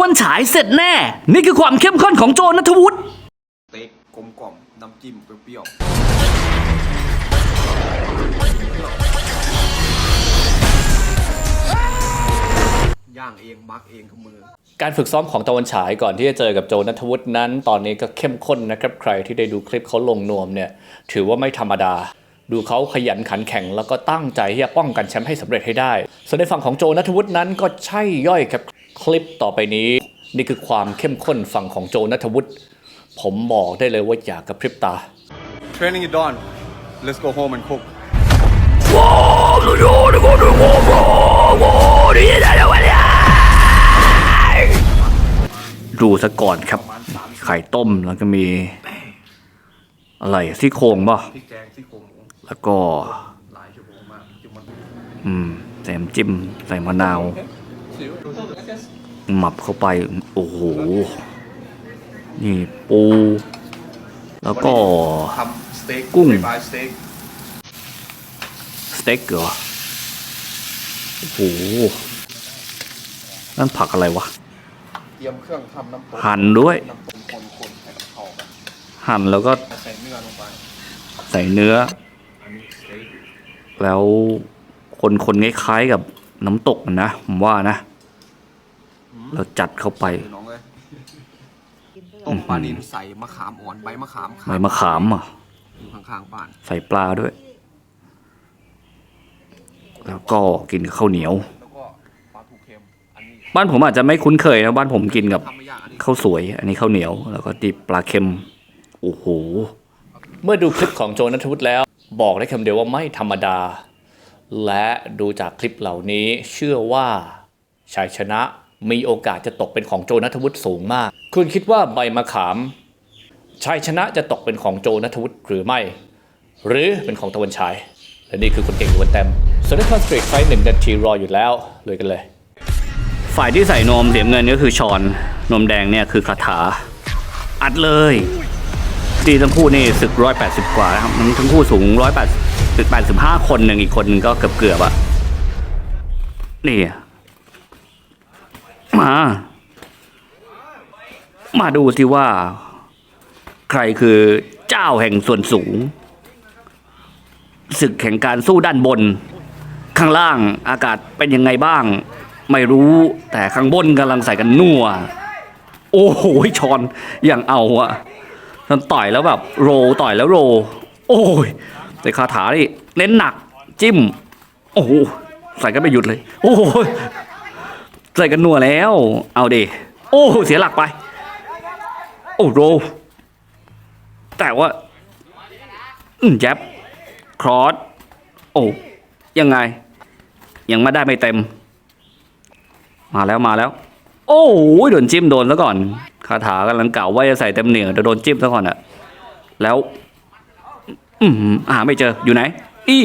วันฉายเสร็จแน่ นี่คือความเข้มข้นของโจนัทวุฒิสเต็กกลมกล่อมน้ำจิ้มเปรี้ยวๆย่างเองมักเองกับมือ การฝึกซ้อมของตะวันฉายก่อนที่จะเจอกับโจนัทวุฒินั้น ตอนนี้ก็เข้มข้นนะครับใครที่ได้ดูคลิปเขาลงนวมเนี่ย ถือว่าไม่ธรรมดา ดูเขาขยันขันแข็งแล้วก็ตั้งใจที่จะป้องกันแชมป์ให้สำเร็จให้ได้ ส่วนในฝั่งของโจนัทวุฒินั้นก็ใช่ย่อยครับ คลิปต่อไปนี้ นี่คือความเข้มข้นฝั่งของโจนัทวุฒิผมบอกได้เลยว่าอยากกระพริบตา Training is done let's go home and cook ดูซะก่อนครับ ไข่ต้มแล้วก็มี อะไรซี่โครงป่ะพริกแกงซี่โครงหมูแล้วก็หลายชั่วโมงมากจุ่มมันอืมใส่น้ำจิ้ม ใส่มะนาวสิว หมับเข้าไป โอ้โห นี่ปู แล้วก็ทำสเต็กกุ้งบายสเต็กสเต็กเหรอ โอ้โห นั่นผักอะไรวะ เตรียมเครื่องทำน้ำตกหั่นด้วยน้ำตกคนๆให้มันเข้ากันหั่นแล้วก็ใส่เนื้อลงไป ใส่เนื้ออันนี้สเต็กแล้วคนคนๆคล้ายๆกับน้ำตกนะ ผมว่านะ เราจัดเข้าไปน้องเลยต้มปลานิลใส่มะขามอ่อนใบมะขามใบมะขามอะอยู่ข้างๆบ้าน ใส่ปลาด้วย แล้วก็กินกับข้าวเหนียว แล้วก็ปลาทูเค็มอันนี้บ้านผมอาจจะไม่คุ้นเคยนะบ้านผมกินกับทำไม่ยากอันนี้ข้าวสวย อันนี้ข้าวเหนียว แล้วก็ดิบปลาเค็ม โอ้โห เมื่อดูคลิปของโจนัทวุฒิแล้ว บอกได้คำเดียวว่าไม่ธรรมดา และดูจากคลิปเหล่านี้เชื่อว่าชัยชนะ มีโอกาสจะตกเป็นของโจนัทวุฒิสูงมาก คุณคิดว่าใบมะขามชัยชนะจะตกเป็นของโจนัทวุฒิหรือไม่ หรือเป็นของตะวันฉายและนี่คือคนเก่งตะวันเต็มสนในคอนสตรีทไฟหนึ่งนาทีรออยู่แล้วเลยกันเลย ฝ่ายที่ใส่นมเสียเงินก็คือชอนนมแดงเนี่ยคือคาถา อัดเลยดีทั้งคู่นี่ศึกร้อยแปดสิบกว่านะครับทั้งคู่สูงร้อยแปดสิบแปดสิบห้าคนหนึ่งอีกคนหนึ่งก็เกือบเกือบอะนี่อะ มา มาดูสิว่า ใครคือเจ้าแห่งส่วนสูง ศึกแห่งการสู้ด้านบน ข้างล่างอากาศเป็นยังไงบ้าง ไม่รู้แต่ข้างบนกำลังใส่กันนัว โอ้โหชอนอย่างเอาอะท่านต่อยแล้วแบบ โรต่อยแล้วโร โอ้ยแต่คาถานี่เน้นหนัก จิ้ม โอ้โหใส่กันไม่หยุดเลย โอ้โห ใส่กันนัวแล้ว เอาเดโอ้เสียหลักไป โอ้โรแต่ว่า อืมแจ๊บครอสโอ้ยังไง ยังไม่ได้ไม่เต็ม มาแล้วมาแล้ว โอ้โหโดนจิ้มโดนซะก่อนคาถากำลังเก่าว่าจะใส่เต็มเหนียวแต่โดนจิ้มซะก่อนอะแล้ว อืมหาไม่เจออยู่ไหน อี